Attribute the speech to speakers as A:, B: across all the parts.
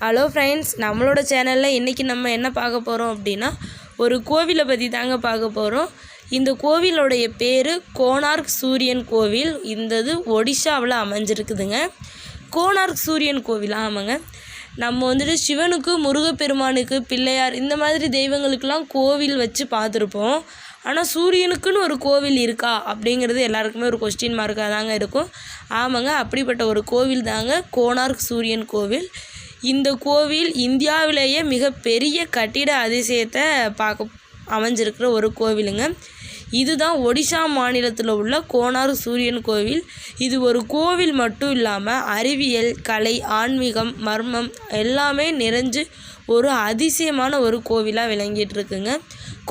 A: Hello friends நம்மளோட சேனலில் இன்றைக்கி நம்ம என்ன பார்க்க போகிறோம் அப்படின்னா ஒரு கோவிலை பற்றி தாங்க பார்க்க போகிறோம் இந்த கோவிலோடைய பேர் கோனார்க் சூரியன் கோவில். இந்தது ஒடிஷாவில் அமைஞ்சிருக்குதுங்க. கோனார்க் சூரியன் கோவில் ஆமாங்க. நம்ம வந்துட்டு சிவனுக்கு முருகப்பெருமானுக்கு பிள்ளையார் இந்த மாதிரி தெய்வங்களுக்கெல்லாம் கோவில் வச்சு பார்த்துருப்போம். ஆனால் சூரியனுக்குன்னு ஒரு கோவில் இருக்கா அப்படிங்கிறது எல்லாருக்குமே ஒரு கொஸ்டின் மார்க்காக தாங்க இருக்கும். ஆமாங்க அப்படிப்பட்ட ஒரு கோவில் தாங்க கோனார்க் சூரியன் கோவில். இந்த கோவில் இந்தியாவிலேயே மிகப்பெரிய கட்டிட அதிசயத்தை பார்க்க அமைஞ்சிருக்கிற ஒரு கோவிலுங்க. இதுதான் ஒடிஷா மாநிலத்தில் உள்ள கோனார் சூரியன் கோவில். இது ஒரு கோவில் மட்டும் இல்லாமல் அறிவியல் கலை ஆன்மீகம் மர்மம் எல்லாமே நிறைஞ்சு ஒரு அதிசயமான ஒரு கோவிலாக விளங்கிட்டு இருக்குங்க.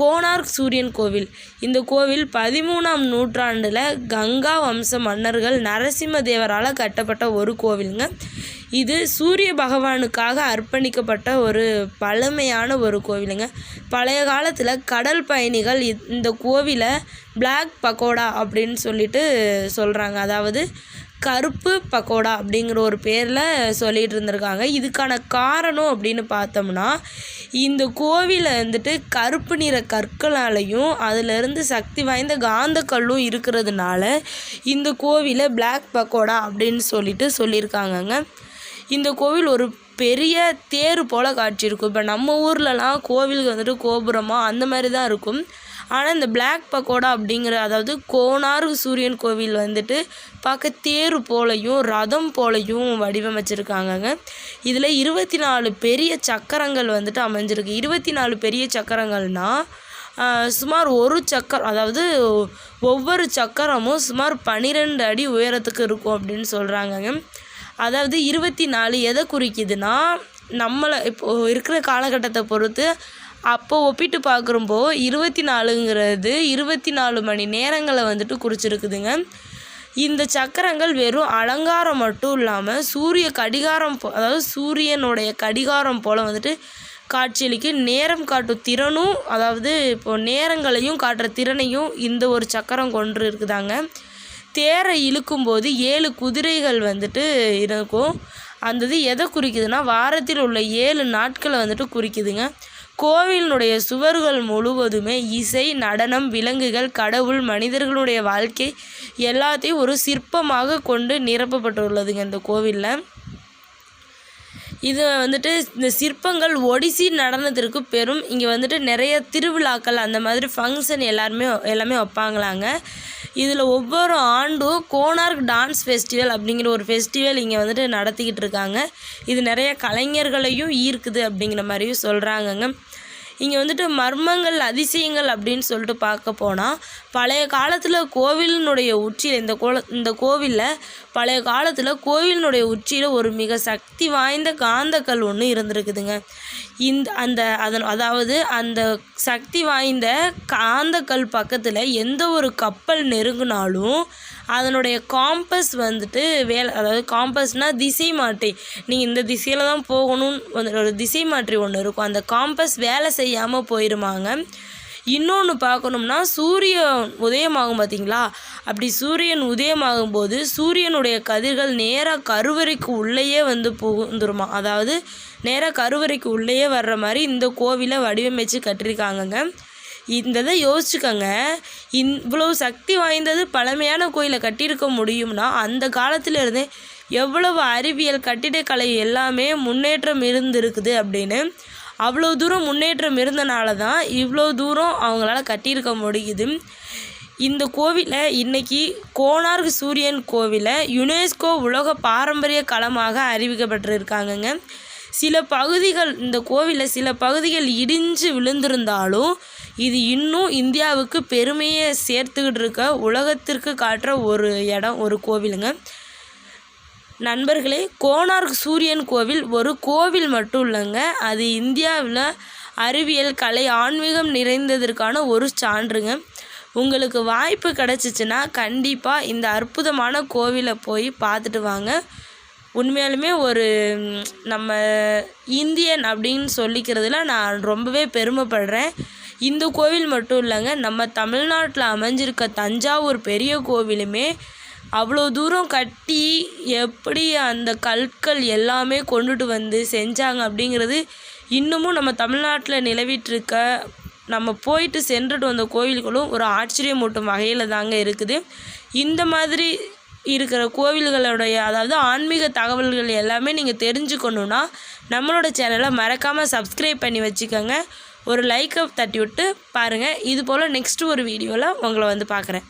A: கோனார்க் சூரியன் கோவில். இந்த கோவில் பதிமூணாம் நூற்றாண்டில் கங்கா வம்ச மன்னர்கள் நரசிம்ம தேவரால் கட்டப்பட்ட ஒரு கோவிலுங்க. இது சூரிய பகவானுக்காக அர்ப்பணிக்கப்பட்ட ஒரு பழமையான ஒரு கோவிலுங்க. பழைய காலத்தில் கடல் பயணிகள் இந்த கோவிலை பிளாக் பக்கோடா அப்படின்னு சொல்லிட்டு சொல்கிறாங்க அதாவது கருப்பு பக்கோடா அப்படிங்கிற ஒரு பேரில் சொல்லிகிட்டு இருந்திருக்காங்க. இதுக்கான காரணம் அப்படின்னு பார்த்தோம்னா இந்த கோவிலை வந்துட்டு கருப்பு நிற கற்களாலையும் அதிலிருந்து சக்தி வாய்ந்த காந்த கல்லும் இருக்கிறதுனால இந்த கோவிலை பிளாக் பக்கோடா அப்படின்னு சொல்லிட்டு சொல்லியிருக்காங்கங்க. இந்த கோவில் ஒரு பெரிய தேர் போல் காட்சி இருக்கும் இப்போ நம்ம ஊர்லலாம் கோவிலுக்கு வந்துட்டு கோபுரமாக அந்த மாதிரி தான் இருக்கும். ஆனால் இந்த பிளாக் பக்கோடா அப்படிங்கிற அதாவது கோனார் சூரியன் கோவில் வந்துட்டு பார்க்க தேர் போலையும் ரதம் போலையும் வடிவமைச்சிருக்காங்கங்க. இதில் இருபத்தி நாலு பெரிய சக்கரங்கள் வந்துட்டு அமைஞ்சிருக்கு. இருபத்தி நாலு பெரிய சக்கரங்கள்னால் சுமார் ஒரு சக்கரம் அதாவது ஒவ்வொரு சக்கரமும் சுமார் பன்னிரெண்டு அடி உயரத்துக்கு இருக்கும் அப்படின்னு சொல்கிறாங்கங்க அதாவது இருபத்தி நாலு எதை குறிக்குதுன்னா நம்மளை இப்போது இருக்கிற காலகட்டத்தை பொறுத்து அப்போ ஒப்பிட்டு பார்க்குறப்போ இருபத்தி நாலுங்கிறது இருபத்தி நாலு மணி நேரங்களை வந்துட்டு குறிச்சிருக்குதுங்க. இந்த சக்கரங்கள் வெறும் அலங்காரம் மட்டும் இல்லாமல் சூரிய கடிகாரம் போ அதாவது சூரியனுடைய கடிகாரம் போல் வந்துட்டு காட்சியளிக்கு நேரம் காட்டும் திறனும் அதாவது இப்போ நேரங்களையும் காட்டுற திறனையும் இந்த ஒரு சக்கரம் கொண்டு இருக்குதாங்க. தேரை இழுக்கும்போது ஏழு குதிரைகள் வந்துட்டு இருக்கும். அந்த இது எதை குறிக்குதுன்னா வாரத்தில் உள்ள ஏழு நாட்களை வந்துட்டு குறிக்குதுங்க. கோவிலினுடைய சுவர்கள் முழுவதுமே இசை நடனம் விலங்குகள் கடவுள் மனிதர்களுடைய வாழ்க்கை எல்லாத்தையும் ஒரு சிற்பமாக கொண்டு நிரப்பப்பட்டுள்ளதுங்க இந்த கோவிலில். இது வந்துட்டு இந்த சிற்பங்கள் ஒடிசி நடனத்திற்கு பெரும். இங்கே வந்துட்டு நிறைய திருவிழாக்கள் அந்த மாதிரி ஃபங்க்ஷன் எல்லாருமே எல்லாமே வைப்பாங்களாங்க. இதில் ஒவ்வொரு ஆண்டும் கோனார்க் டான்ஸ் ஃபெஸ்டிவல் அப்படிங்கிற ஒரு ஃபெஸ்டிவல் இங்கே வந்துட்டு நடத்திக்கிட்டு இருக்காங்க. இது நிறைய கலைஞர்களையும் ஈர்க்குது அப்படிங்கிற மாதிரியும் சொல்கிறாங்கங்க இங்கே வந்துட்டு மர்மங்கள் அதிசயங்கள் அப்படின்னு சொல்லிட்டு பார்க்க போனால் பழைய காலத்தில் கோவிலினுடைய உச்சியில் இந்த கோல இந்த கோவிலில் பழைய காலத்தில் கோவிலினுடைய உச்சியில் ஒரு மிக சக்தி வாய்ந்த காந்தக்கல் ஒன்று இருந்திருக்குதுங்க. இந்த அந்த அதன் அதாவது அந்த சக்தி வாய்ந்த காந்தக்கல் பக்கத்தில் எந்த ஒரு கப்பல் நெருங்கினாலும் அதனுடைய காம்பஸ் வந்துட்டு வேலை அதாவது காம்பஸ்னால் திசை மாற்றி. நீங்கள் இந்த திசையில் தான் போகணும்னு வந்து ஒரு திசை மாற்றி ஒன்று இருக்கும். அந்த காம்பஸ் வேலை செய்யாமல் போயிருமாங்க. இன்னொன்று பார்க்கணும்னா சூரியன் உதயமாகும் பார்த்தீங்களா அப்படி சூரியன் உதயமாகும் போது சூரியனுடைய கதிர்கள் நேராக கருவறைக்கு உள்ளேயே வந்து புகுந்துருமா? அதாவது நேராக கருவறைக்கு உள்ளேயே வர்ற மாதிரி இந்த கோவிலை வடிவமைச்சு கட்டியிருக்காங்கங்க. இந்த இதை யோசிச்சுக்கோங்க. இவ்வளோ சக்தி வாய்ந்தது பழமையான கோயிலை கட்டியிருக்க முடியும்னா அந்த காலத்திலிருந்து எவ்வளவு அறிவியல் கட்டிடக்கலை எல்லாமே முன்னேற்றம் இருந்திருக்குது அப்படின்னு அவ்வளோ தூரம் முன்னேற்றம் இருந்தனால தான் இவ்வளோ தூரம் அவங்களால கட்டியிருக்க முடியுது. இந்த கோவிலை இன்றைக்கி கோனார்க் சூரியன் கோவிலை யுனெஸ்கோ உலக பாரம்பரிய களமாக அறிவிக்கப்பட்டிருக்காங்கங்க. சில பகுதிகள் இந்த கோவிலில் சில பகுதிகள் இடிஞ்சு விழுந்திருந்தாலும் இது இன்னும் இந்தியாவுக்கு பெருமையை சேர்த்துக்கிட்டு இருக்க உலகத்திற்கு காட்டுற ஒரு இடம் ஒரு கோவிலுங்க. நண்பர்களே கோனார்க் சூரியன் கோவில் ஒரு கோவில் மட்டும் இல்லைங்க அது இந்தியாவில் அறிவியல் கலை ஆன்மீகம் நிறைந்ததற்கான ஒரு சான்றுங்க. உங்களுக்கு வாய்ப்பு கிடச்சிச்சின்னா கண்டிப்பாக இந்த அற்புதமான கோவிலை போய் பார்த்துட்டு வாங்க. உண்மையாலுமே ஒரு நம்ம இந்தியன் அப்படின்னு சொல்லிக்கிறதுல நான் ரொம்பவே பெருமைப்படுறேன். இந்த கோவில் மட்டும் இல்லைங்க நம்ம தமிழ்நாட்டில் அமைஞ்சிருக்க தஞ்சாவூர் பெரிய கோவிலுமே அவ்வளோ தூரம் கட்டி எப்படி அந்த கற்கள் எல்லாமே கொண்டுட்டு வந்து செஞ்சாங்க அப்படிங்கிறது இன்னமும் நம்ம தமிழ்நாட்டில் நிலவிட்டுருக்க நம்ம போயிட்டு சென்றுட்டு வந்த கோவில்களும் ஒரு ஆச்சரியமூட்டும் வகையில் தாங்க இருக்குது. இந்த மாதிரி இருக்கிற கோவில்களுடைய அதாவது ஆன்மீக தகவல்கள் எல்லாமே நீங்கள் தெரிஞ்சுக்கணுன்னா நம்மளோட சேனலை மறக்காமல் சப்ஸ்கிரைப் பண்ணி வச்சுக்கோங்க. ஒரு லைக்கை தட்டி விட்டு பாருங்கள் இது போல் நெக்ஸ்ட்டு ஒரு வீடியோவில் உங்களை வந்து பார்க்குறேன்.